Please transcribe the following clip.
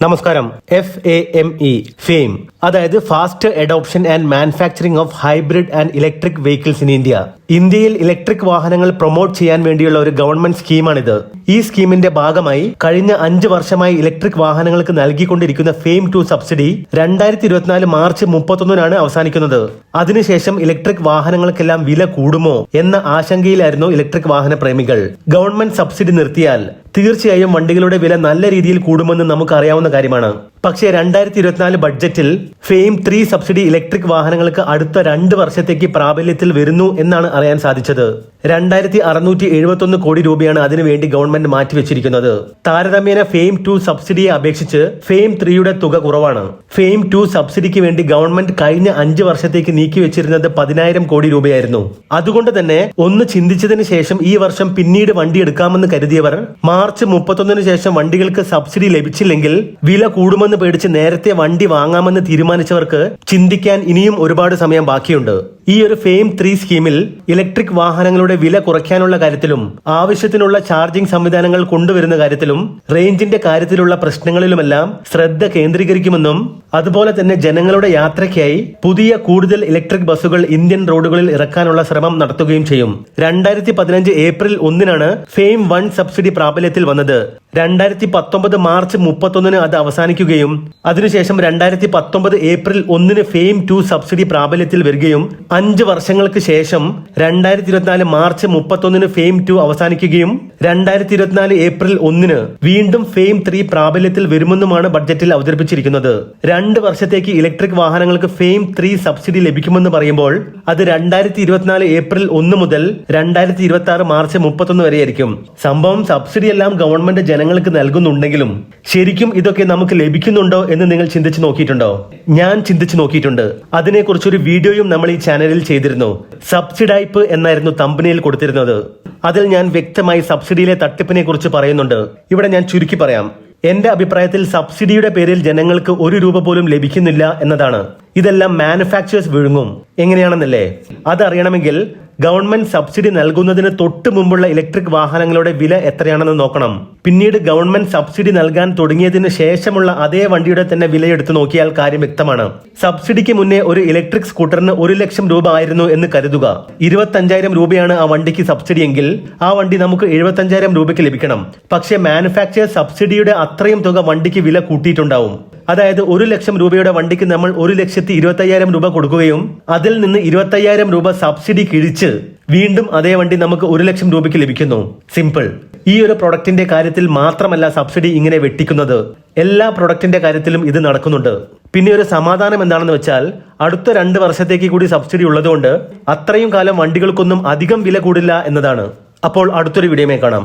നമസ്കാരം. F A M E fame അതായത് fast adoption and manufacturing of hybrid and electric vehicles in India ഇന്ത്യയിൽ electric വാഹനങ്ങൾ promote ചെയ്യാൻ വേണ്ടിയുള്ള ഒരു ഗവൺമെന്റ് സ്കീമാണിത് ഈ സ്കീമിന്റെ ഭാഗമായി കഴിഞ്ഞ അഞ്ച് വർഷമായി ഇലക്ട്രിക് വാഹനങ്ങൾക്ക് നൽകിക്കൊണ്ടിരിക്കുന്ന ഫെയിം ടു സബ്സിഡി രണ്ടായിരത്തി ഇരുപത്തിനാല് മാർച്ച് മുപ്പത്തൊന്നിനാണ് അവസാനിക്കുന്നത്. അതിനുശേഷം ഇലക്ട്രിക് വാഹനങ്ങൾക്കെല്ലാം വില കൂടുമോ എന്ന ആശങ്കയിലായിരുന്നു ഇലക്ട്രിക് വാഹന പ്രേമികൾ. ഗവൺമെന്റ് സബ്സിഡി നിർത്തിയാൽ തീർച്ചയായും വണ്ടികളുടെ വില നല്ല രീതിയിൽ കൂടുമെന്ന് നമുക്കറിയാവുന്ന കാര്യമാണ്. പക്ഷേ രണ്ടായിരത്തി ഇരുപത്തിനാല് ബഡ്ജറ്റിൽ ഫെയിം ത്രീ സബ്സിഡി ഇലക്ട്രിക് വാഹനങ്ങൾക്ക് അടുത്ത രണ്ട് വർഷത്തേക്ക് പ്രാബല്യത്തിൽ വരുന്നു എന്നാണ് അറിയാൻ സാധിച്ചത്. രണ്ടായിരത്തി അറുന്നൂറ്റി എഴുപത്തി ഒന്ന് കോടി രൂപയാണ് അതിനുവേണ്ടി ഗവൺമെന്റ് മാറ്റിവെച്ചിരിക്കുന്നത്. താരതമ്യേന ഫെയിം ടു സബ്സിഡിയെ അപേക്ഷിച്ച് ഫെയിം ത്രീയുടെ തുക കുറവാണ്. ഫെയിം ടു സബ്സിഡിക്ക് വേണ്ടി ഗവൺമെന്റ് കഴിഞ്ഞ അഞ്ച് വർഷത്തേക്ക് നീക്കിവെച്ചിരുന്നത് പതിനായിരം കോടി രൂപയായിരുന്നു. അതുകൊണ്ട് തന്നെ ഒന്ന് ചിന്തിച്ചതിന് ശേഷം ഈ വർഷം പിന്നീട് വണ്ടി എടുക്കാമെന്ന് കരുതിയവർ മാർച്ച് മുപ്പത്തൊന്നിന് ശേഷം വണ്ടികൾക്ക് സബ്സിഡി ലഭിച്ചില്ലെങ്കിൽ വില കൂടുമെന്ന് പേടിച്ച് നേരത്തെ വണ്ടി വാങ്ങാമെന്ന് തീരുമാനിച്ചവർക്ക് ചിന്തിക്കാൻ ഇനിയും ഒരുപാട് സമയം ബാക്കിയുണ്ട്. ഈ ഒരു ഫെയിം ത്രീ സ്കീമിൽ ഇലക്ട്രിക് വാഹനങ്ങളുടെ വില കുറയ്ക്കാനുള്ള കാര്യത്തിലും ആവശ്യത്തിനുള്ള ചാർജിംഗ് സംവിധാനങ്ങൾ കൊണ്ടുവരുന്ന കാര്യത്തിലും റേഞ്ചിന്റെ കാര്യത്തിലുള്ള പ്രശ്നങ്ങളിലുമെല്ലാം ശ്രദ്ധ കേന്ദ്രീകരിക്കുമെന്നും അതുപോലെ തന്നെ ജനങ്ങളുടെ യാത്രയ്ക്കായി പുതിയ കൂടുതൽ ഇലക്ട്രിക് ബസ്സുകൾ ഇന്ത്യൻ റോഡുകളിൽ ഇറക്കാനുള്ള ശ്രമം നടത്തുകയും ചെയ്യും. രണ്ടായിരത്തി പതിനഞ്ച് ഏപ്രിൽ ഒന്നിനാണ് ഫെയിം വൺ സബ്സിഡി പ്രാബല്യത്തിൽ വന്നത്. രണ്ടായിരത്തി പത്തൊമ്പത് മാർച്ച് മുപ്പത്തൊന്നിന് അത് അവസാനിക്കുകയും അതിനുശേഷം രണ്ടായിരത്തി പത്തൊമ്പത് ഏപ്രിൽ ഒന്നിന് ഫെയിം ടു സബ്സിഡി പ്രാബല്യത്തിൽ വരികയും അഞ്ച് വർഷങ്ങൾക്ക് ശേഷം രണ്ടായിരത്തി ഇരുപത്തിനാല് മാർച്ച് മുപ്പത്തൊന്നിന് ഫെയിം ടു അവസാനിക്കുകയും രണ്ടായിരത്തി ഇരുപത്തിനാല് ഏപ്രിൽ ഒന്നിന് വീണ്ടും ഫെയിം ത്രീ പ്രാബല്യത്തിൽ വരുമെന്നുമാണ് ബഡ്ജറ്റിൽ അവതരിപ്പിച്ചിരിക്കുന്നത്. രണ്ട് വർഷത്തേക്ക് ഇലക്ട്രിക് വാഹനങ്ങൾക്ക് ഫെയിം ത്രീ സബ്സിഡി ലഭിക്കുമെന്ന് പറയുമ്പോൾ അത് രണ്ടായിരത്തി ഇരുപത്തിനാല് ഏപ്രിൽ ഒന്ന് മുതൽ രണ്ടായിരത്തി ഇരുപത്തി ആറ് മാർച്ച് മുപ്പത്തൊന്ന് വരെയായിരിക്കും. സംഭവം സബ്സിഡി എല്ലാം ഗവൺമെന്റ് ജനങ്ങൾക്ക് നൽകുന്നുണ്ടെങ്കിലും ശരിക്കും ഇതൊക്കെ നമുക്ക് ലഭിക്കുന്നുണ്ടോ എന്ന് നിങ്ങൾ ചിന്തിച്ചു നോക്കിയിട്ടുണ്ടോ? ഞാൻ ചിന്തിച്ചു നോക്കിയിട്ടുണ്ട്. അതിനെക്കുറിച്ചൊരു വീഡിയോയും നമ്മൾ ഈ ചാനലിൽ ചെയ്തിരുന്നു. സബ്സിഡൈപ്പ് എന്നായിരുന്നു തമ്പനിയിൽ കൊടുത്തിരുന്നത്. അതിൽ ഞാൻ വ്യക്തമായി സബ്സിഡിയിലെ തട്ടിപ്പിനെ കുറിച്ച് പറയുന്നുണ്ട്. ഇവിടെ ഞാൻ ചുരുക്കി പറയാം. എന്റെ അഭിപ്രായത്തിൽ സബ്സിഡിയുടെ പേരിൽ ജനങ്ങൾക്ക് ഒരു രൂപ പോലും ലഭിക്കുന്നില്ല എന്നതാണ്. ഇതെല്ലാം മാനുഫാക്ചേഴ്സ് വിഴുങ്ങും. എങ്ങനെയാണെന്നല്ലേ? അതറിയണമെങ്കിൽ ഗവൺമെന്റ് സബ്സിഡി നൽകുന്നതിന് തൊട്ട് മുമ്പുള്ള ഇലക്ട്രിക് വാഹനങ്ങളുടെ വില എത്രയാണെന്ന് നോക്കണം. പിന്നീട് ഗവൺമെന്റ് സബ്സിഡി നൽകാൻ തുടങ്ങിയതിന് ശേഷമുള്ള അതേ വണ്ടിയുടെ തന്നെ വിലയെടുത്ത് നോക്കിയാൽ കാര്യം വ്യക്തമാണ്. സബ്സിഡിക്ക് മുന്നേ ഒരു ഇലക്ട്രിക് സ്കൂട്ടറിന് ഒരു ലക്ഷം രൂപ ആയിരുന്നു എന്ന് കരുതുക. ഇരുപത്തഞ്ചായിരം രൂപയാണ് ആ വണ്ടിക്ക് സബ്സിഡി എങ്കിൽ ആ വണ്ടി നമുക്ക് എഴുപത്തഞ്ചായിരം രൂപയ്ക്ക് ലഭിക്കണം. പക്ഷേ മാനുഫാക്ചർ സബ്സിഡിയുടെ അത്രയും തുക വണ്ടിക്ക് വില കൂട്ടിയിട്ടുണ്ടാവും. അതായത് ഒരു ലക്ഷം രൂപയുടെ വണ്ടിക്ക് നമ്മൾ ഒരു ലക്ഷത്തി ഇരുപത്തയ്യായിരം രൂപ കൊടുക്കുകയും അതിൽ നിന്ന് ഇരുപത്തയ്യായിരം രൂപ സബ്സിഡി കിഴിച്ച് വീണ്ടും അതേ വണ്ടി നമുക്ക് ഒരു ലക്ഷം രൂപയ്ക്ക് ലഭിക്കുന്നു. സിമ്പിൾ ഈ ഒരു പ്രൊഡക്റ്റിന്റെ കാര്യത്തിൽ മാത്രമല്ല സബ്സിഡി ഇങ്ങനെ വെട്ടിക്കുന്നത്. എല്ലാ പ്രൊഡക്റ്റിന്റെ കാര്യത്തിലും ഇത് നടക്കുന്നുണ്ട്. പിന്നെ ഒരു സമാധാനം എന്താണെന്ന് വെച്ചാൽ അടുത്ത രണ്ട് വർഷത്തേക്ക് കൂടി സബ്സിഡി ഉള്ളതുകൊണ്ട് അത്രയും കാലം വണ്ടികൾക്കൊന്നും അധികം വില കൂടില്ല എന്നതാണ്. അപ്പോൾ അടുത്തൊരു വീഡിയോമേ കാണാം.